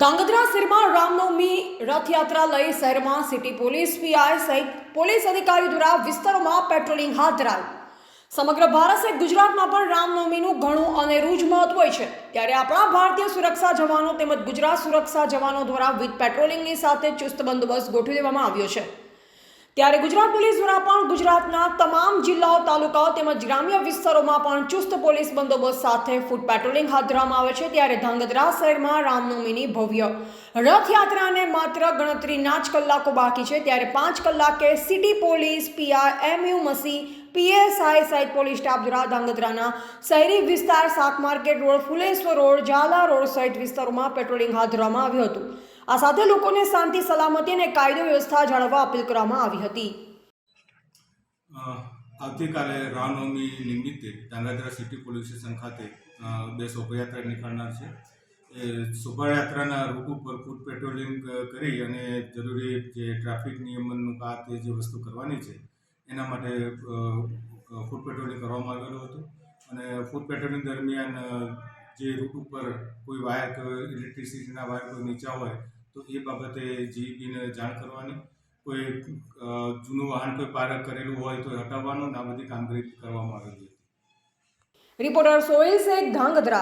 ધાંગધ્રા શહેરમાં રામનવમી રથયાત્રા લઈ શહેરમાં સિટી પોલીસ, પીઆઈ સહિત પોલીસ અધિકારીઓ દ્વારા વિસ્તારોમાં પેટ્રોલિંગ હાથ ધરાયું. સમગ્ર ભારત સહિત ગુજરાતમાં પણ રામનવમીનું ઘણું અનેરું જ મહત્વ હોય છે. ત્યારે આપણા ભારતીય સુરક્ષા જવાનો તેમજ ગુજરાત સુરક્ષા જવાનો દ્વારા વિથ પેટ્રોલિંગની સાથે ચુસ્ત બંદોબસ્ત ગોઠવી દેવામાં આવ્યો છે. ત્યારે ગુજરાત પોલીસ દ્વારા પણ ગુજરાતના તમામ જિલ્લાઓ, તાલુકાઓ તેમજ ગ્રામ્ય વિસ્તારોમાં પણ ચુસ્ત પોલીસ બંદોબસ્ત સાથે ફૂટ પેટ્રોલિંગ હાથ ધરવામાં આવે છે. ત્યારે ધાંગધ્રા શહેરમાં રામનવમીની ભવ્ય રથયાત્રાને માત્ર ગણતરીના જ કલાકો બાકી છે. ત્યારે પાંચ કલાકે city police PR MU Masi, PSI સહિત પોલીસ સ્ટાફ દ્વારા ધાંગધ્રાના શહેરી વિસ્તાર શાક market road, Phuleshwar road, Zala road સહિત વિસ્તારોમાં પેટ્રોલિંગ હાથ ધરવામાં આવ્યું હતું. આ સાથે લોકોને શાંતિ, સલામતી અને કાયદો વ્યવસ્થા જાળવવા અપીલ કરવામાં આવી હતી. આવતીકાલે રામનવમી નિમિત્તે ધાંગધ્રા સિટી પોલીસ સ્ટેશન ખાતે બે શોભાયાત્રા નીકળનાર છે. એ શોભાયાત્રાના રૂટ ઉપર ફૂટ પેટ્રોલિંગ કરી અને જરૂરી જે ટ્રાફિક નિયમનનું કા તે જે વસ્તુ કરવાની છે, એના માટે ફૂટ પેટ્રોલિંગ કરવામાં આવેલું હતું. અને ફૂટ પેટ્રોલિંગ દરમિયાન જે રૂટ ઉપર કોઈ વાયર ઇલેક્ટ્રિસિટીના વાયર કોઈ નીચા હોય, તો એ બાબતે જીઈબીને જાણ કરવાની. કોઈ જૂનું વાહન કોઈ પાર્ક કરેલું હોય તો હટાવવાનું આ બધી કામગીરી કરવામાં આવેલી હતી. રિપોર્ટર સોહિલ શેખ, ધાંગધ્રા.